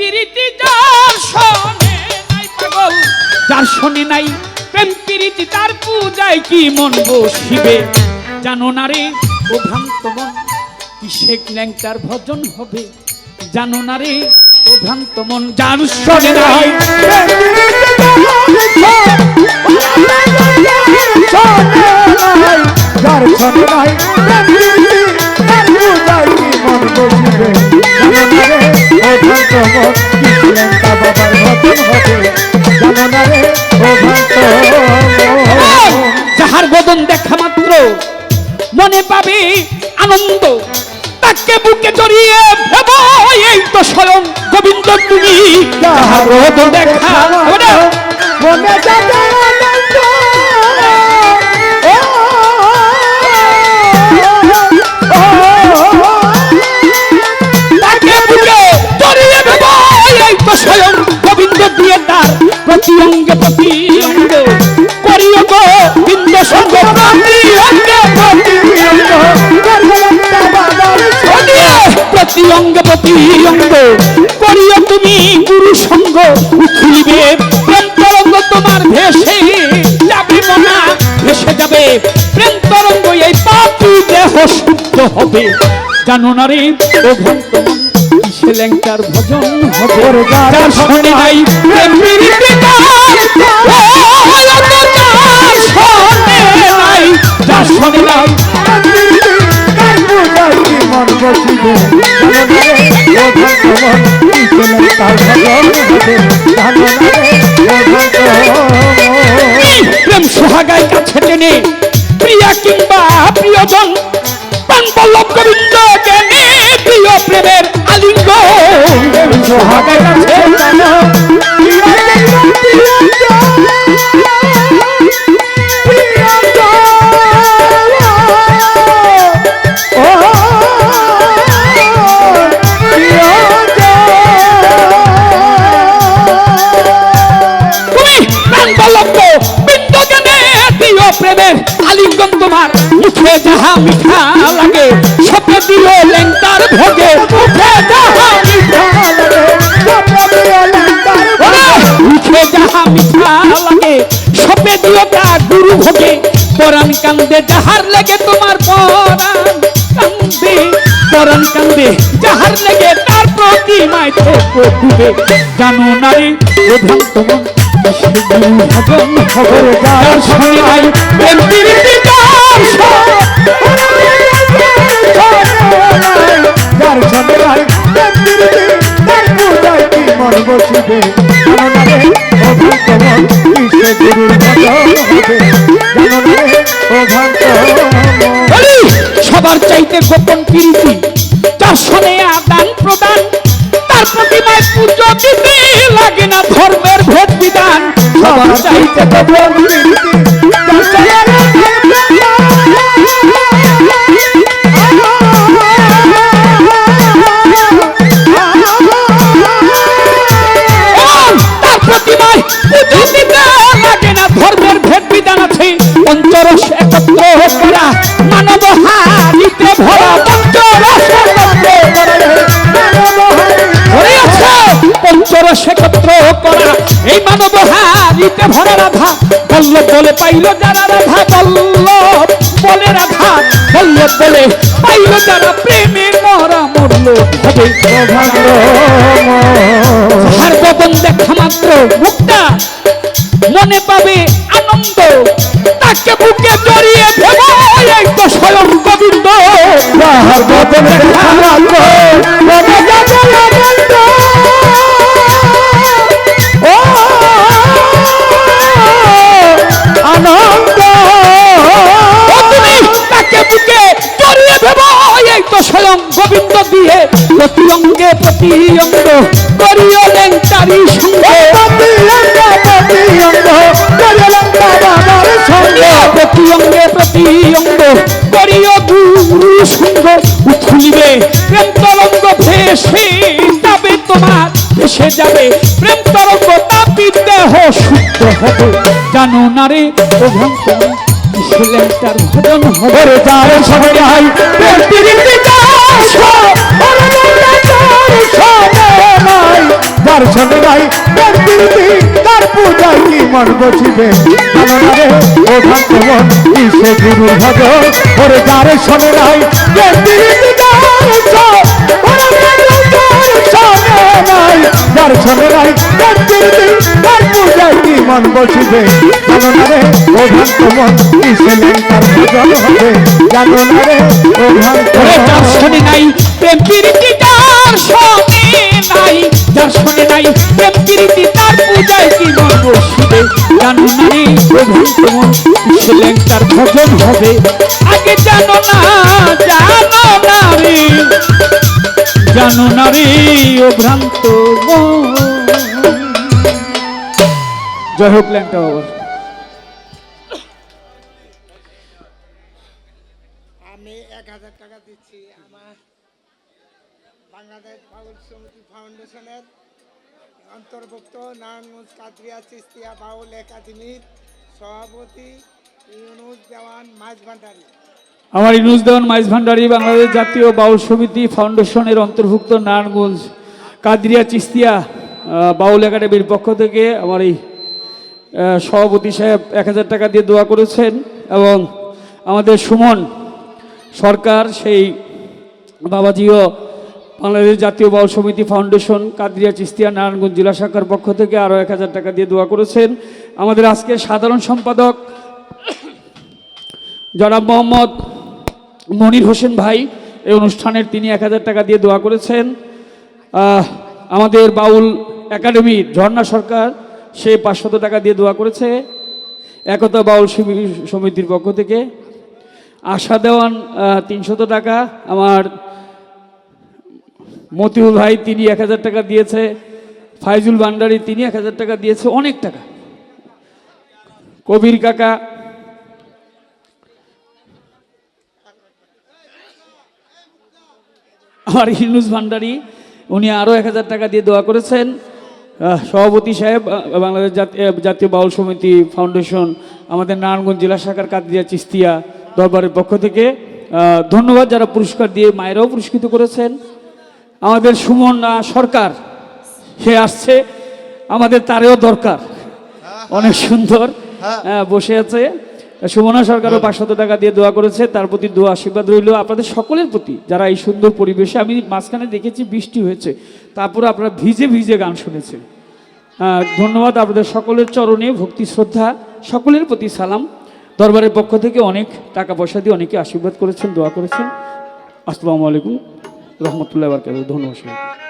প্রীতি যার শোনে নাই পাগল, যার শোনে নাই প্রেম প্রীতি, তার পূজায় কি মন বসিবে? জানো না রে, ও ভ্রান্ত মন কি শেখ ল্যাংটার ভজন হবে? জানো না রে, ও ভ্রান্ত মন, যার নাই যাহার বদন দেখা মাত্র, মনে পাবে আনন্দ। তাকে বুকে জড়িয়ে ভেব, এই তো স্বয়ং গোবিন্দ তুমি দেখা গুরু সঙ্গ উঠিবে প্রেম তরঙ্গ তোমার ভেসে যাবে মনা ভেসে যাবে প্রেম তরঙ্গ এই পাপি দেহ শুদ্ধ হবে। জানো না রে ও কিসে ল্যাংটার ভজন হবে? যার নাই প্রেম তার, শোনে নাই মন বসিবে প্রেম সোহাগায় কাছে টেনে, প্রিয়া কিংবা প্রিয়জন প্রাণ বল্লভ গোবিন্দ জ্ঞানে প্রিয় প্রেমের আলিঙ্গ সোহাগায় মিঠা লাগে, সপে দিও লেন্টার ভোগে। মুখে যাহা মিঠা মুখে যাহা মিঠা লাগে, সপে দিও তা গুরু ভোগে। পরাণ কান্দে, যাহার লেগে তোমার পরাণ কান্দে। পরাণ কান্দে, যাহার লেগে তার প্রতিমায় থেকে ডুবে জানো না রে ও মন কিসে গুরু ভজন, খবর যার নাই প্রেম প্রীতি যার যার নাই তার পূজায় সবার চাইতে গোপন প্রীতি যার সনে আদান প্রদান, তার প্রতিমায় পুজো দিতে লাগে না ধর্মের ভেদ বিধান। সবার চাইতে গোপন তার পঞ্চরস একত্র করা এই মানব হারিতে ভরা রাধা বল্লভ বলে পাইল যারা রাধা বল্লভ বলে রাধা বল্লভ বলে পাইল যারা প্রেমের মরা মরল হবে প্রতি অঙ্গ করিও লেংটারি সঙ্গে পতি অঙ্গ পতি অঙ্গ করলাম বাবার সঙ্গে। প্রতি অঙ্গে প্রতি অঙ্গ করিও গুরু সঙ্গ উঠুলিবে প্রেম তরঙ্গ ভেসে যাবে তোমার ভেসে যাবে। প্রেম তরঙ্গ তাপি দেহ শুদ্ধ হবে। জানো না রে ও তার ভজন হবে? সঙ্গে নাই প্রেম সঙ্গে নাই তার পূজায় কি মন বসিবে? ও ভক্ত কিসে গুরু ভজ? ওরে যার সঙ্গে নাই সঙ্গে নাই। তার পূজায় কি মন বসিবে? জানো না রে ও ভক্ত কিসে তার ভজন হবে? জানো না রে ও ভক্ত ওরে যার মন শোনে নাই প্রেম প্রীতি তার নাই। যার শোনে নাই। প্রেম প্রীতি তার পূজায় কি মন বসিবে জানো না রে প্রভু তোমার ছিলেন তার ভজন হবে। আগে জানো না জানো না রে। জানো না রে, ও ভ্রান্ত। জয় হোক ল্যাংটা বাবার ফাউন্ডেশনের অন্তর্ভুক্ত নারায়ণগঞ্জ, কাদরিয়া, চিস্তিয়া, বাউল একাডেমির সভাপতি ইউনুস দেওয়ান মাঝ ভান্ডারী। আমার ইনুজ দেওয়ান মাইজ ভান্ডারী বাংলাদেশ জাতীয় বাউল সমিতি ফাউন্ডেশনের অন্তর্ভুক্ত নারায়ণগঞ্জ, কাদরিয়া, চিস্তিয়া বাউল একাডেমির পক্ষ থেকে আমার এই সভাপতি সাহেব এক হাজার টাকা দিয়ে দোয়া করেছেন এবং আমাদের সুমন সরকার সেই বাবাজিও বাংলাদেশ জাতীয় বাউল সমিতি ফাউন্ডেশন কাদরিয়া চিস্তিয়া নারায়ণগঞ্জ জেলা শাখার পক্ষ থেকে আরও এক হাজার টাকা দিয়ে দোয়া করেছেন। আমাদের আজকের সাধারণ সম্পাদক জনাব মোহাম্মদ মনির হোসেন ভাই, এই অনুষ্ঠানের তিনি এক হাজার টাকা দিয়ে দোয়া করেছেন। আমাদের বাউল একাডেমি ঝর্ণা সরকার, সে পাঁচশত টাকা দিয়ে দোয়া করেছে একতা বাউল সমিতির পক্ষ থেকে। আশা দেওয়ান তিনশত টাকা। আমার মতিউল ভাই তিনি এক হাজার টাকা দিয়েছে, ফাইজুল ভান্ডারি তিনি এক হাজার টাকা দিয়েছে, অনেক টাকা। কবির কাকা। আমার হিনুস ভান্ডারি, উনি আরও এক হাজার টাকা দিয়ে দোয়া করেছেন। সভাপতি সাহেব বাংলাদেশ জাতি- জাতীয় বাউল সমিতি ফাউন্ডেশন, আমাদের নারায়ণগঞ্জ জেলা শাখার কাদিয়া চিস্তিয়া দরবারের পক্ষ থেকে ধন্যবাদ যারা পুরস্কার দিয়ে মায়েরাও পুরস্কৃত করেছেন। আমাদের সুমন সরকার। সে আসছে আমাদের তারেও দরকার। অনেক সুন্দর। হ্যাঁ, বসে আছে। সুমনা সরকারও পাঁচশত টাকা দিয়ে দোয়া করেছে তার প্রতি দোয়া আশীর্বাদ রইল। আপনাদের সকলের প্রতি যারা এই সুন্দর পরিবেশে আমি মাঝখানে দেখেছি বৃষ্টি হয়েছে তারপরে আপনারা ভিজে ভিজে গান শুনেছেন। আহ, ধন্যবাদ আপনাদের সকলের চরণে ভক্তি শ্রদ্ধা সকলের প্রতি সালাম। দরবারের পক্ষ থেকে অনেক টাকা পয়সা দিয়ে অনেকে আশীর্বাদ করেছেন দোয়া করেছেন। আসসালামু আলাইকুম। রহমতুল্লাহ বারকাত ধন্যবাদ।